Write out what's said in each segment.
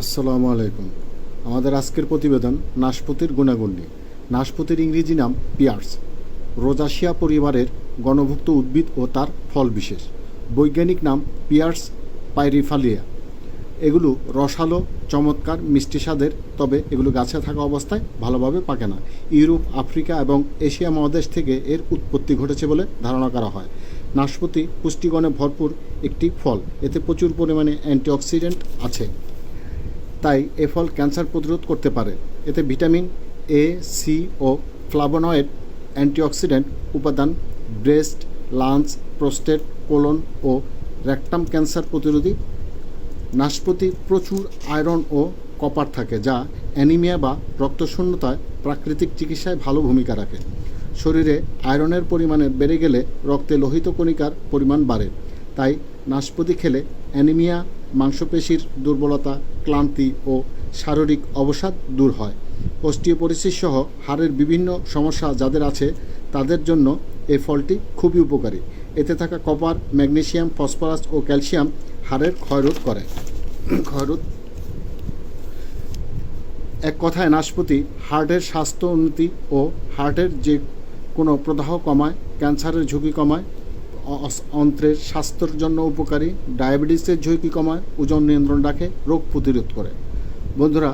আসসালামু আলাইকুম। আমাদের আজকের প্রতিবেদন নাশপতির গুণাগুণ। নাশপতির ইংরেজি নাম পিয়ার্স। রোজাশিয়া পরিবারের গণভুক্ত উদ্ভিদ ও তার ফল বিশেষ। বৈজ্ঞানিক নাম পিয়ার্স পাইরিফালিয়া। এগুলো রসালো, চমৎকার, মিষ্টি স্বাদের, তবে এগুলো গাছে থাকা অবস্থায় ভালোভাবে পাকে না। ইউরোপ, আফ্রিকা এবং এশিয়া মহাদেশ থেকে এর উৎপত্তি ঘটেছে বলে ধারণা করা হয়। নাশপাতি পুষ্টিগণে ভরপুর একটি ফল। এতে প্রচুর পরিমাণে অ্যান্টিঅক্সিডেন্ট আছে। তাই এ ফল ক্যান্সার প্রতিরোধ করতে পারে। এতে ভিটামিন এ সি ও ফ্লাভোনয়েড অ্যান্টিঅক্সিডেন্ট উপাদান, ব্রেস্ট লাঞ্চ প্রোস্টেট, কোলন ও র্যাকটাম ক্যান্সার প্রতিরোধী নাশপাতি প্রচুর আয়রন ও কপার থাকে, যা অ্যানিমিয়া বা রক্তশূন্যতায় প্রাকৃতিক চিকিৎসায় ভালো ভূমিকা রাখে। শরীরে আয়রনের পরিমাণে বেড়ে গেলে রক্তে লোহিত কণিকার পরিমাণ বাড়ে, তাই নাশপাতি খেলে অ্যানিমিয়া মাংসপেশির দুর্বলতা, ক্লান্তি ও শারীরিক অবসাদ দূর হয়। অস্টিওপরিসিস সহ হাড়ের বিভিন্ন সমস্যা যাদের আছে, তাদের জন্য এই ফলটি খুবই উপকারী। এতে থাকা কপার ম্যাগনেশিয়াম ফসফরাস ও ক্যালসিয়াম হাড়ের ক্ষয়রোধ করে। ক্ষয়রোধ এক কথায় নাশপাতি, হার্টের স্বাস্থ্য উন্নতি ও হার্টের যে কোনো প্রদাহ কমায়, ক্যান্সারের ঝুঁকি কমায় অন্ত্রের স্বাস্থ্যের জন্য উপকারী, ডায়াবেটিসের ঝুঁকি কমায়, ওজন নিয়ন্ত্রণ রাখে, রোগ প্রতিরোধ করে। বন্ধুরা,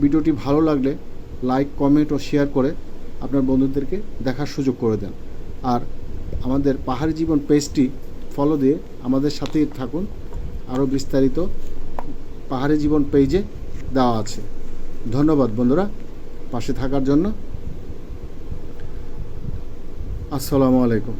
ভিডিওটি ভালো লাগলে লাইক, কমেন্ট ও শেয়ার করে আপনার বন্ধুদেরকে দেখার সুযোগ করে দেন। আর আমাদের পাহাড়ি জীবন পেজটি ফলো দিয়ে আমাদের সাথেই থাকুন। আরও বিস্তারিত পাহাড়ি জীবন পেজে দেওয়া আছে। ধন্যবাদ বন্ধুরা, পাশে থাকার জন্য। আসসালামু আলাইকুম।